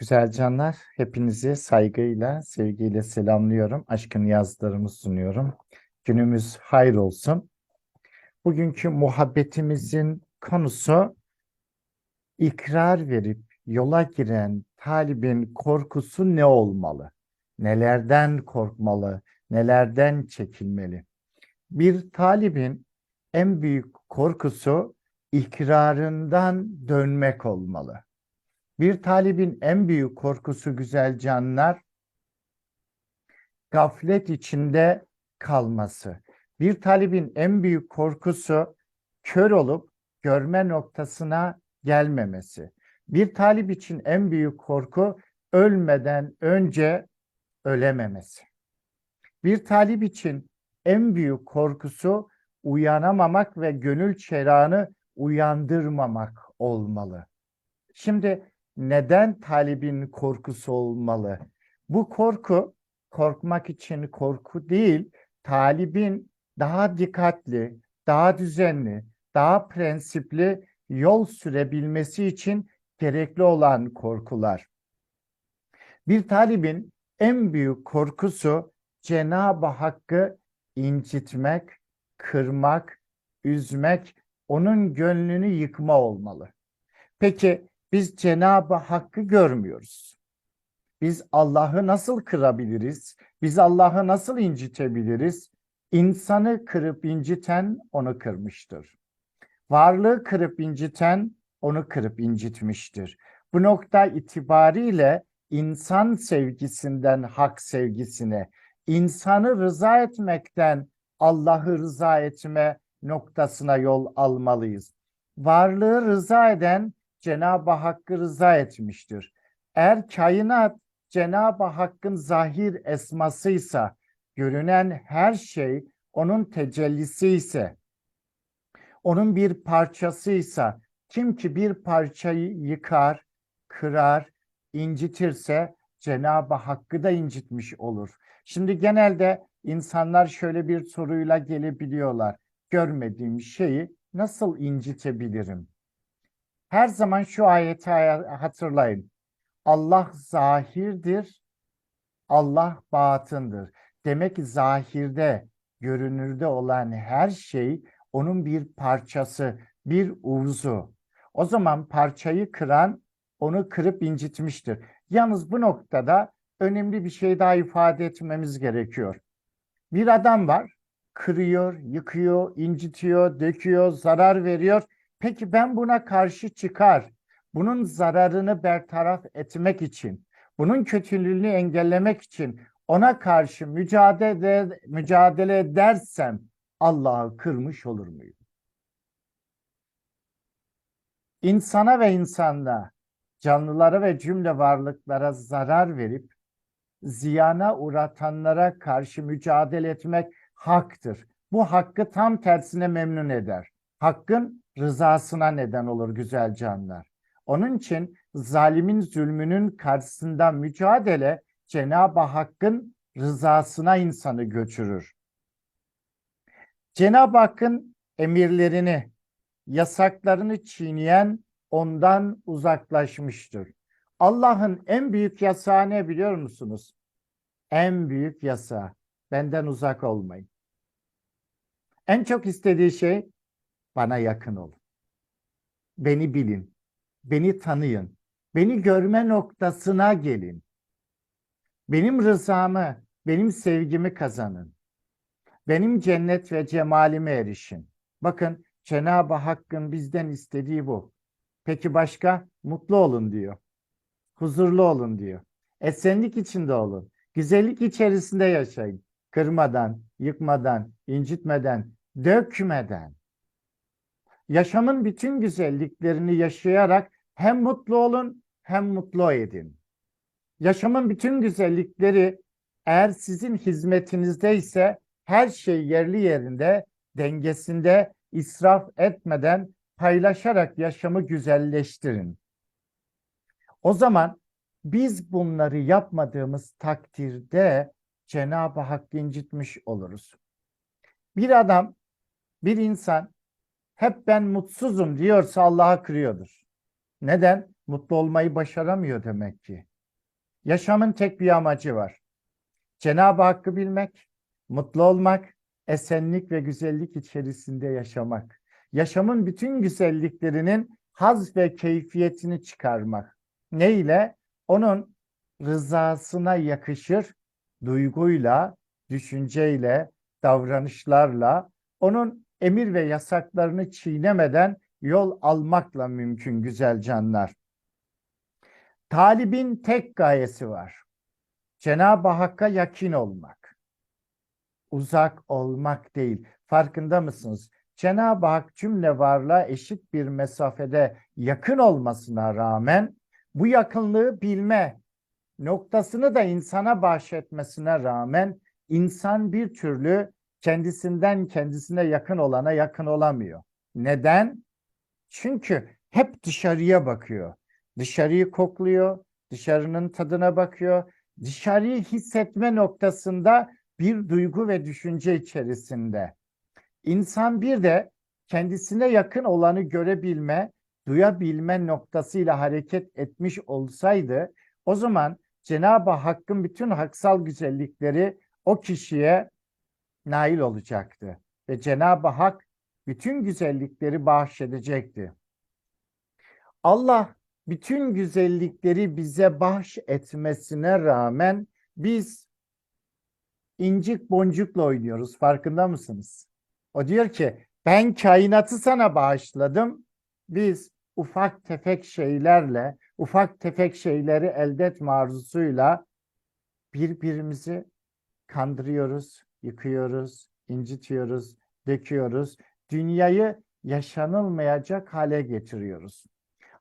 Güzel canlar, hepinizi saygıyla, sevgiyle selamlıyorum. Aşkın yazlarımı sunuyorum. Günümüz hayır olsun. Bugünkü muhabbetimizin konusu ikrar verip yola giren talibin korkusu ne olmalı? Nelerden korkmalı? Nelerden çekinmeli? Bir talibin en büyük korkusu ikrarından dönmek olmalı. Bir talibin en büyük korkusu güzel canlar, gaflet içinde kalması. Bir talibin en büyük korkusu kör olup görme noktasına gelmemesi. Bir talip için en büyük korku ölmeden önce ölememesi. Bir talip için en büyük korkusu uyanamamak ve gönül çerağını uyandırmamak olmalı. Şimdi neden talibin korkusu olmalı? Bu korku korkmak için korku değil, talibin daha dikkatli, daha düzenli, daha prensipli yol sürebilmesi için gerekli olan korkular. Bir talibin en büyük korkusu Cenab-ı Hakk'ı incitmek, kırmak, üzmek, onun gönlünü yıkma olmalı. Peki biz Cenab-ı Hakk'ı görmüyoruz. Biz Allah'ı nasıl kırabiliriz? Biz Allah'ı nasıl incitebiliriz? İnsanı kırıp inciten onu kırmıştır. Varlığı kırıp inciten onu kırıp incitmiştir. Bu nokta itibariyle insan sevgisinden hak sevgisine, insanı rıza etmekten Allah'ı rıza etme noktasına yol almalıyız. Varlığı rıza eden Cenab-ı Hakk'ı rıza etmiştir. Eğer kainat Cenab-ı Hakk'ın zahir esmasıysa, görünen her şey onun tecellisi ise, onun bir parçasıysa, kim ki bir parçayı yıkar, kırar, incitirse Cenab-ı Hakk'ı da incitmiş olur. Şimdi genelde insanlar şöyle bir soruyla gelebiliyorlar. Görmediğim şeyi nasıl incitebilirim? Her zaman şu ayeti hatırlayın. Allah zahirdir, Allah batındır. Demek ki zahirde, görünürde olan her şey onun bir parçası, bir uzu. O zaman parçayı kıran onu kırıp incitmiştir. Yalnız bu noktada önemli bir şey daha ifade etmemiz gerekiyor. Bir adam var, kırıyor, yıkıyor, incitiyor, döküyor, zarar veriyor. Peki ben buna karşı çıkar, bunun zararını bertaraf etmek için, bunun kötülüğünü engellemek için ona karşı mücadele mücadele edersem Allah'ı kırmış olur muyum? İnsana ve insanda, canlılara ve cümle varlıklara zarar verip ziyana uğratanlara karşı mücadele etmek haktır. Bu hakkı tam tersine memnun eder. Hakkın rızasına neden olur güzel canlar. Onun için zalimin zulmünün karşısında mücadele Cenab-ı Hakk'ın rızasına insanı götürür. Cenab-ı Hakk'ın emirlerini, yasaklarını çiğneyen ondan uzaklaşmıştır. Allah'ın en büyük yasağı ne biliyor musunuz? En büyük yasağı benden uzak olmayın. En çok istediği şey bana yakın olun. Beni bilin, beni tanıyın, beni görme noktasına gelin. Benim rızamı, benim sevgimi kazanın. Benim cennet ve cemalime erişin. Bakın Cenab-ı Hakk'ın bizden istediği bu. Peki başka? Mutlu olun diyor. Huzurlu olun diyor. Esenlik içinde olun. Güzellik içerisinde yaşayın. Kırmadan, yıkmadan, incitmeden, dökmeden. Yaşamın bütün güzelliklerini yaşayarak hem mutlu olun hem mutlu edin. Yaşamın bütün güzellikleri eğer sizin hizmetinizde ise her şey yerli yerinde, dengesinde, israf etmeden paylaşarak yaşamı güzelleştirin. O zaman biz bunları yapmadığımız takdirde Cenab-ı Hakk'ı incitmiş oluruz. Bir adam, bir insan hep ben mutsuzum diyorsa Allah'a kırıyordur. Neden? Mutlu olmayı başaramıyor demek ki. Yaşamın tek bir amacı var. Cenab-ı Hakk'ı bilmek, mutlu olmak, esenlik ve güzellik içerisinde yaşamak. Yaşamın bütün güzelliklerinin haz ve keyfiyetini çıkarmak. Ne ile? Onun rızasına yakışır duyguyla, düşünceyle, davranışlarla, onun emir ve yasaklarını çiğnemeden yol almakla mümkün güzel canlar. Talibin tek gayesi var. Cenab-ı Hakk'a yakin olmak. Uzak olmak değil. Farkında mısınız? Cenab-ı Hak cümle varlığa eşit bir mesafede yakın olmasına rağmen bu yakınlığı bilme noktasını da insana bahşetmesine rağmen insan bir türlü kendisinden kendisine yakın olana yakın olamıyor. Neden? Çünkü hep dışarıya bakıyor. Dışarıyı kokluyor, dışarının tadına bakıyor. Dışarıyı hissetme noktasında bir duygu ve düşünce içerisinde. İnsan bir de kendisine yakın olanı görebilme, duyabilme noktasıyla hareket etmiş olsaydı o zaman Cenab-ı Hakk'ın bütün haksal güzellikleri o kişiye nail olacaktı. Ve Cenab-ı Hak bütün güzellikleri bahşedecekti. Allah bütün güzellikleri bize bahş etmesine rağmen biz incik boncukla oynuyoruz. Farkında mısınız? O diyor ki ben kainatı sana bağışladım. Biz ufak tefek şeylerle, ufak tefek şeyleri elde etme arzusuyla birbirimizi kandırıyoruz, yıkıyoruz, incitiyoruz, döküyoruz. Dünyayı yaşanılmayacak hale getiriyoruz.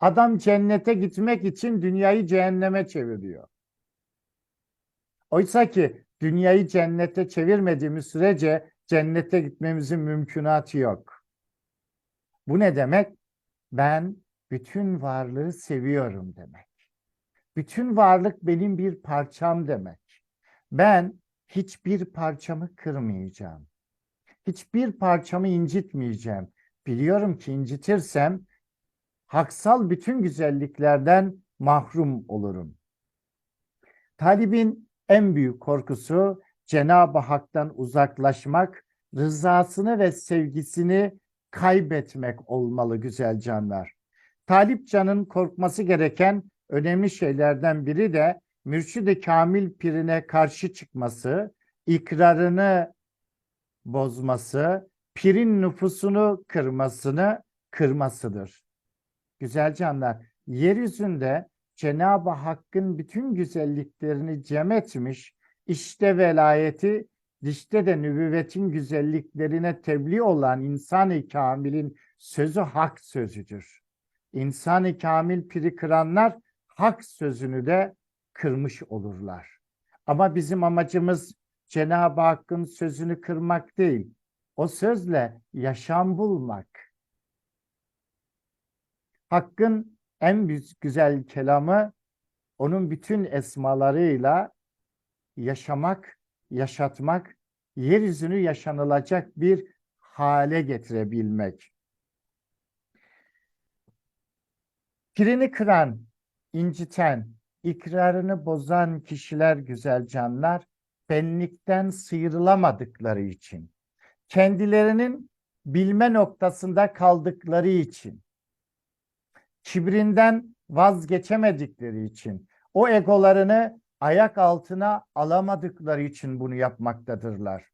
Adam cennete gitmek için dünyayı cehenneme çeviriyor. Oysa ki dünyayı cennete çevirmediğimiz sürece cennete gitmemizin mümkünatı yok. Bu ne demek? Ben bütün varlığı seviyorum demek. Bütün varlık benim bir parçam demek. Ben hiçbir parçamı kırmayacağım. Hiçbir parçamı incitmeyeceğim. Biliyorum ki incitirsem haksal bütün güzelliklerden mahrum olurum. Talibin en büyük korkusu Cenab-ı Hak'tan uzaklaşmak, rızasını ve sevgisini kaybetmek olmalı güzel canlar. Talip canın korkması gereken önemli şeylerden biri de mürşid-i kamil pirine karşı çıkması, ikrarını bozması, pirin nüfusunu kırmasını kırmasıdır. Güzel canlar, yeryüzünde Cenab-ı Hakk'ın bütün güzelliklerini cem etmiş, işte velayeti, dişte de nübüvvetin güzelliklerine tebliğ olan insan-ı kamilin sözü hak sözüdür. İnsan-ı kamil piri kıranlar hak sözünü de kırmış olurlar. Ama bizim amacımız Cenab-ı Hakk'ın sözünü kırmak değil. O sözle yaşam bulmak. Hakk'ın en güzel kelamı onun bütün esmalarıyla yaşamak, yaşatmak, yeryüzünü yaşanılacak bir hale getirebilmek. Pirini kıran, inciten, ikrarını bozan kişiler güzel canlar benlikten sıyrılamadıkları için, kendilerinin bilme noktasında kaldıkları için, kibrinden vazgeçemedikleri için, o egolarını ayak altına alamadıkları için bunu yapmaktadırlar.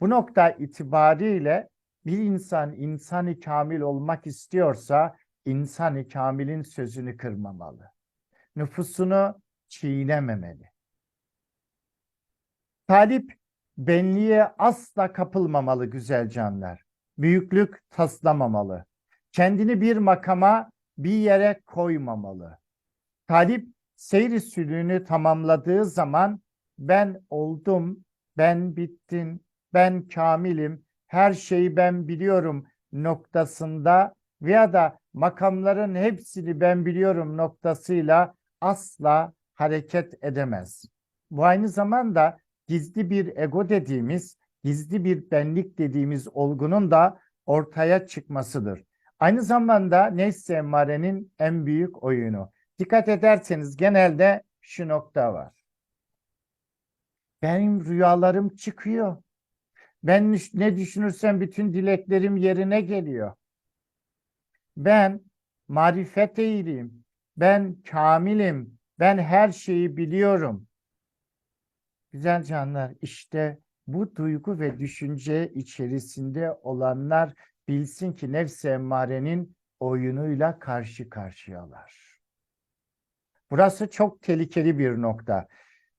Bu nokta itibariyle bir insan insanı kamil olmak istiyorsa insanı kamilin sözünü kırmamalı. Nüfusunu çiğnememeli. Talip benliğe asla kapılmamalı güzel canlar. Büyüklük taslamamalı. Kendini bir makama, bir yere koymamalı. Talip seyri sülüğünü tamamladığı zaman ben oldum, ben bittim, ben kamilim, her şeyi ben biliyorum noktasında veya da makamların hepsini ben biliyorum noktasıyla asla hareket edemez. Bu aynı zamanda gizli bir ego dediğimiz, gizli bir benlik dediğimiz olgunun da ortaya çıkmasıdır. Aynı zamanda nefs emmarenin en büyük oyunu. Dikkat ederseniz genelde şu nokta var. Benim rüyalarım çıkıyor. Ben ne düşünürsem bütün dileklerim yerine geliyor. Ben marifet eğriyim. Ben kamilim. Ben her şeyi biliyorum. Güzel canlar, işte bu duygu ve düşünce içerisinde olanlar bilsin ki nefs-i emmarenin oyunuyla karşı karşıyalar. Burası çok tehlikeli bir nokta.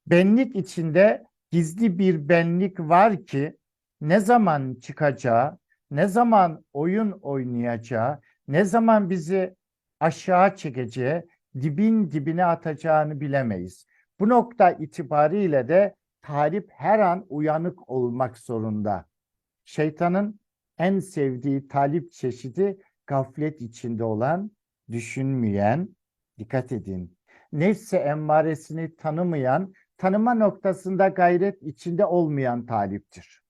Benlik içinde gizli bir benlik var ki ne zaman çıkacağı, ne zaman oyun oynayacağı, ne zaman bizi aşağı çekeceği, dibin dibine atacağını bilemeyiz. Bu nokta itibariyle de talip her an uyanık olmak zorunda. Şeytanın en sevdiği talip çeşidi gaflet içinde olan, düşünmeyen, dikkat edin. Nefse emmaresini tanımayan, tanıma noktasında gayret içinde olmayan taliptir.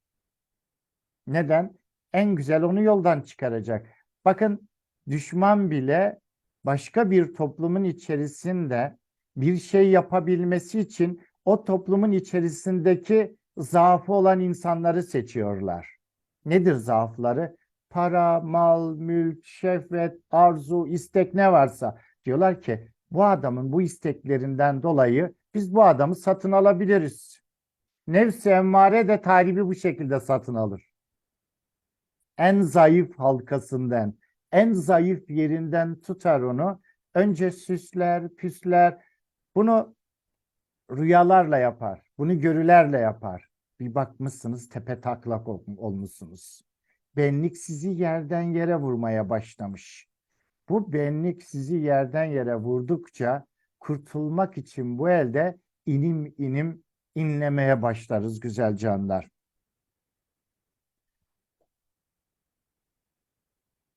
Neden? En güzel onu yoldan çıkaracak. Bakın düşman bile başka bir toplumun içerisinde bir şey yapabilmesi için o toplumun içerisindeki zaafı olan insanları seçiyorlar. Nedir zaafları? Para, mal, mülk, şehvet, arzu, istek ne varsa. Diyorlar ki bu adamın bu isteklerinden dolayı biz bu adamı satın alabiliriz. Nefs-i emmare de talibi bu şekilde satın alır. En zayıf halkasından, en zayıf yerinden tutar onu. Önce süsler, püsler. Bunu rüyalarla yapar. Bunu görülerle yapar. Bir bakmışsınız tepe taklak ol- olmuşsunuz. Benlik sizi yerden yere vurmaya başlamış. Bu benlik sizi yerden yere vurdukça kurtulmak için bu elde inim inim inlemeye başlarız güzel canlar.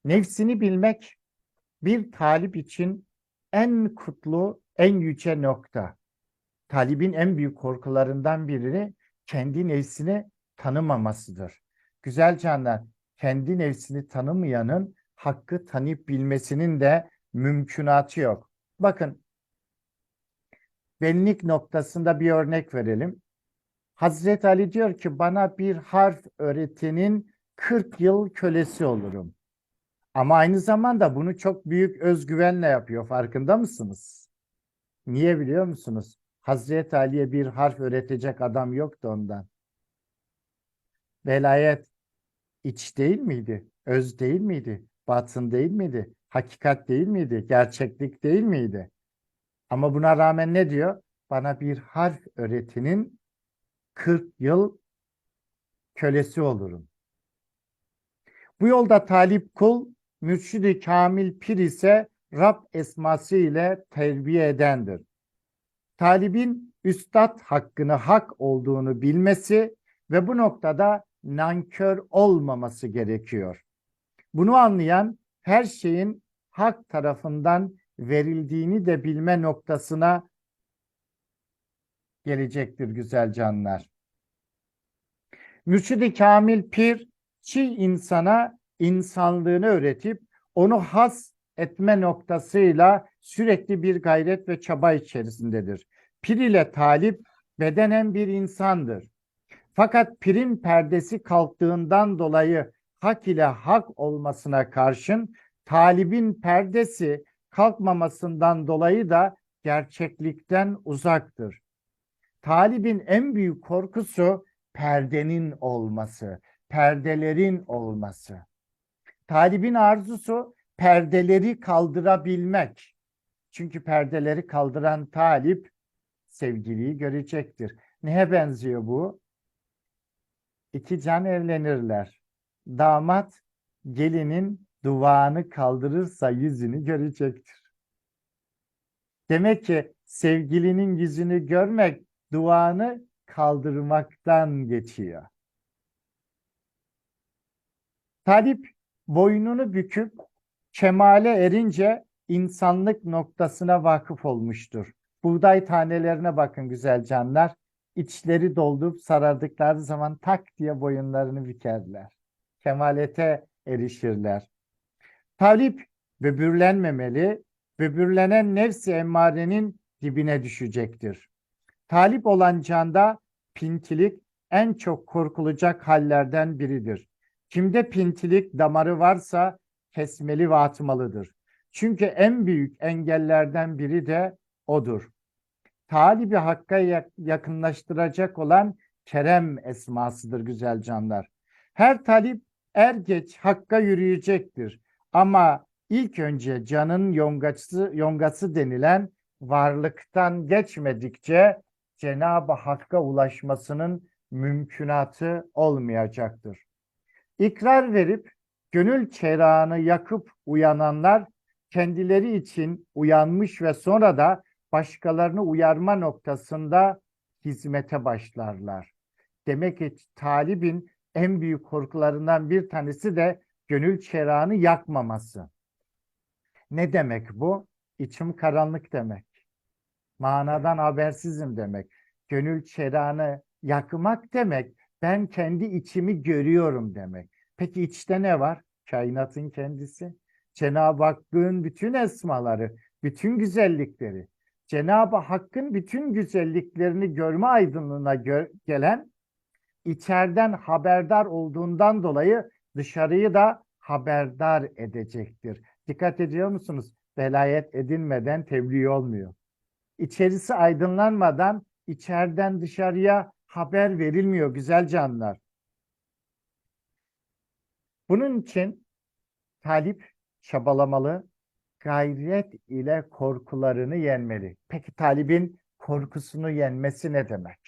Nefsini bilmek bir talip için en kutlu, en yüce nokta. Talibin en büyük korkularından biri kendi nefsini tanımamasıdır. Güzel canlar, kendi nefsini tanımayanın hakkı tanıyıp bilmesinin de mümkünatı yok. Bakın, benlik noktasında bir örnek verelim. Hazreti Ali diyor ki bana bir harf öğretinin 40 yıl kölesi olurum. Ama aynı zamanda bunu çok büyük özgüvenle yapıyor. Farkında mısınız? Niye biliyor musunuz? Hazreti Ali'ye bir harf öğretecek adam yoktu ondan. Velayet iç değil miydi? Öz değil miydi? Batın değil miydi? Hakikat değil miydi? Gerçeklik değil miydi? Ama buna rağmen ne diyor? Bana bir harf öğretinin 40 yıl kölesi olurum. Bu yolda talip kul, mürşidi kamil pir ise Rab esması ile terbiye edendir. Talibin üstad hakkını hak olduğunu bilmesi ve bu noktada nankör olmaması gerekiyor. Bunu anlayan her şeyin hak tarafından verildiğini de bilme noktasına gelecektir güzel canlar. Mürşidi Kamil Pir çi insana insanlığını öğretip onu has etme noktasıyla sürekli bir gayret ve çaba içerisindedir. Pir ile talip bedenen bir insandır. Fakat pirin perdesi kalktığından dolayı hak ile hak olmasına karşın talibin perdesi kalkmamasından dolayı da gerçeklikten uzaktır. Talibin en büyük korkusu perdenin olması, perdelerin olması. Talibin arzusu perdeleri kaldırabilmek. Çünkü perdeleri kaldıran talip sevgiliyi görecektir. Neye benziyor bu? İki can evlenirler. Damat gelinin duvağını kaldırırsa yüzünü görecektir. Demek ki sevgilinin yüzünü görmek duvağını kaldırmaktan geçiyor. Talip boynunu büküp kemale erince insanlık noktasına vakıf olmuştur. Buğday tanelerine bakın güzel canlar. İçleri doldurup sarardıkları zaman tak diye boyunlarını bükerler. Kemalete erişirler. Talip böbürlenmemeli, böbürlenen nefsi emmarenin dibine düşecektir. Talip olan canda pintilik en çok korkulacak hallerden biridir. Kimde pintilik damarı varsa kesmeli ve atmalıdır. Çünkü en büyük engellerden biri de odur. Talibi Hakk'a yak- yakınlaştıracak olan Kerem esmasıdır güzel canlar. Her talip er geç Hakk'a yürüyecektir. Ama ilk önce canın yongası, yongası denilen varlıktan geçmedikçe Cenab-ı Hakk'a ulaşmasının mümkünatı olmayacaktır. İkrar verip gönül çerağını yakıp uyananlar kendileri için uyanmış ve sonra da başkalarını uyarma noktasında hizmete başlarlar. Demek ki talibin en büyük korkularından bir tanesi de gönül çerağını yakmaması. Ne demek bu? İçim karanlık demek. Manadan habersizim demek. Gönül çerağını yakmak demek. Ben kendi içimi görüyorum demek. Peki içte ne var? Kainatın kendisi. Cenab-ı Hakk'ın bütün esmaları, bütün güzellikleri. Cenab-ı Hakk'ın bütün güzelliklerini görme aydınlığına gö- gelen içeriden haberdar olduğundan dolayı dışarıyı da haberdar edecektir. Dikkat ediyor musunuz? Velayet edinmeden tebliğ olmuyor. İçerisi aydınlanmadan içeriden dışarıya haber verilmiyor güzel canlar. Bunun için talip çabalamalı, gayret ile korkularını yenmeli. Peki talibin korkusunu yenmesi ne demek?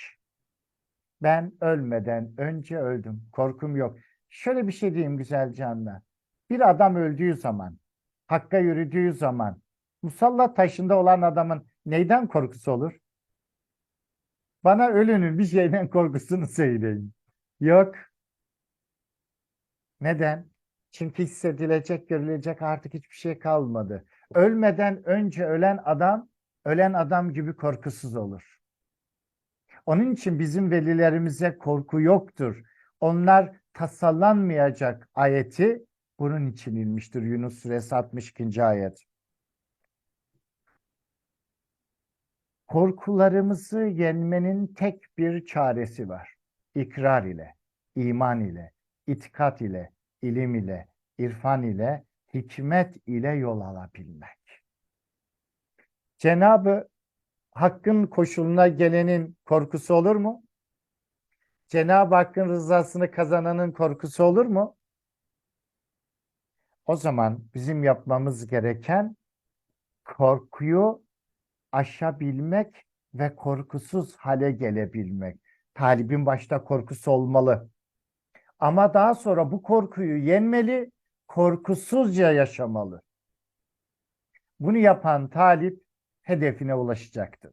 Ben ölmeden önce öldüm. Korkum yok. Şöyle bir şey diyeyim güzel canlar. Bir adam öldüğü zaman, hakka yürüdüğü zaman, musalla taşında olan adamın neyden korkusu olur? Bana ölünün bir şeyden korkusunu söyleyin. Yok. Neden? Çünkü hissedilecek, görülecek artık hiçbir şey kalmadı. Ölmeden önce ölen adam, ölen adam gibi korkusuz olur. Onun için bizim velilerimize korku yoktur. Onlar tasallanmayacak ayeti bunun için inmiştir. Yunus suresi 62. ayet. Korkularımızı yenmenin tek bir çaresi var. İkrar ile, iman ile, itikat ile, ilim ile, irfan ile, hikmet ile yol alabilmek. Cenabı Hakk'ın koşuluna gelenin korkusu olur mu? Cenab-ı Hakk'ın rızasını kazananın korkusu olur mu? O zaman bizim yapmamız gereken korkuyu aşabilmek ve korkusuz hale gelebilmek. Talibin başta korkusu olmalı. Ama daha sonra bu korkuyu yenmeli, korkusuzca yaşamalı. Bunu yapan talip hedefine ulaşacaktır.